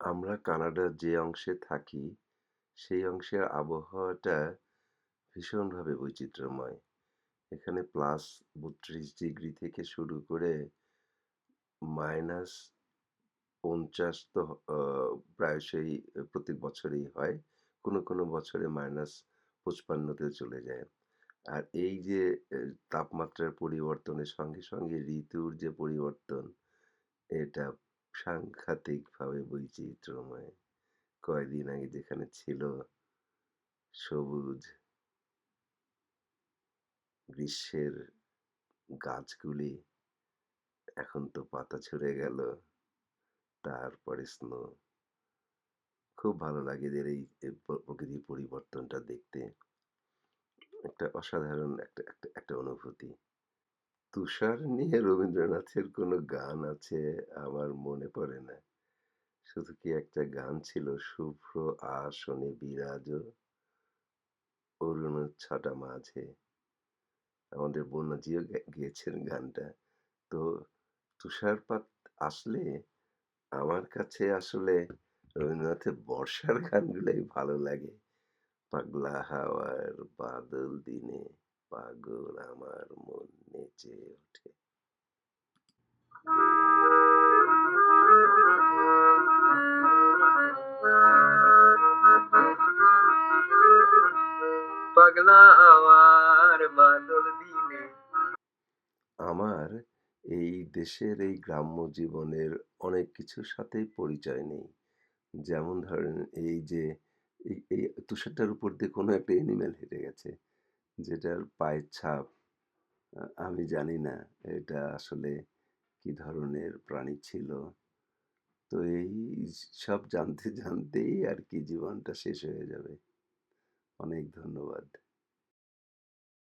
আমরা কানাডার যে অংশে থাকি, সেই অংশের আবহাওয়াটা ভীষণভাবে বৈচিত্র্যময়। এখানে প্লাস ৩২ ডিগ্রি থেকে শুরু করে মাইনাস ৫০ তো প্রায়শই প্রত্যেক বছরেই হয়। কোনো, কোনো বছরে মাইনাস ৫৫ তেও চলে যায়। আর এই যে তাপমাত্রার পরিবর্তনের সঙ্গে, সঙ্গে ঋতুর যে পরিবর্তন, এটা সাংঘাতিকভাবে বৈচিত্র্যময়। কয়দিন আগে যেখানে ছিল সবুজ গ্রীষ্মের গাছগুলি, এখন তো পাতা ঝরে গেল। তারপরে স্নো। খুব ভালো লাগে এদের এই প্রকৃতির পরিবর্তনটা দেখতে। একটা অসাধারণ একটা একটা একটা অনুভূতি। তুষার নিয়ে রবীন্দ্রনাথের কোনো গান আছে আমার মনে পড়ে না। শুধু কি একটা গান ছিল, শুভ্র আসনে বিরাজ অরুণোচ্ছটা মাঝে। আমাদের বন্যাজিও গেয়েছেন গানটা। তো তুষারপাত আসলে আমার কাছে আসলে রবীন্দ্রনাথের বর্ষার গানগুলাই ভালো লাগে। পাগলা হাওয়ার বাদল দিনে পাগল আমার নেচে ওঠে। আমার এই দেশের এই গ্রাম্য জীবনের অনেক কিছুর সাথেই পরিচয় নেই। যেমন ধরেন এই যে, এই তুষারটার উপর দিয়ে কোনো একটা এনিম্যাল হেঁটে গেছে। যেটার পায়ের ছাপ আমি জানি না এটা আসলে কি ধরনের প্রাণী ছিল। তো এই সব জানতে, জানতেই আর কি জীবনটা শেষ হয়ে যাবে। অনেক ধন্যবাদ।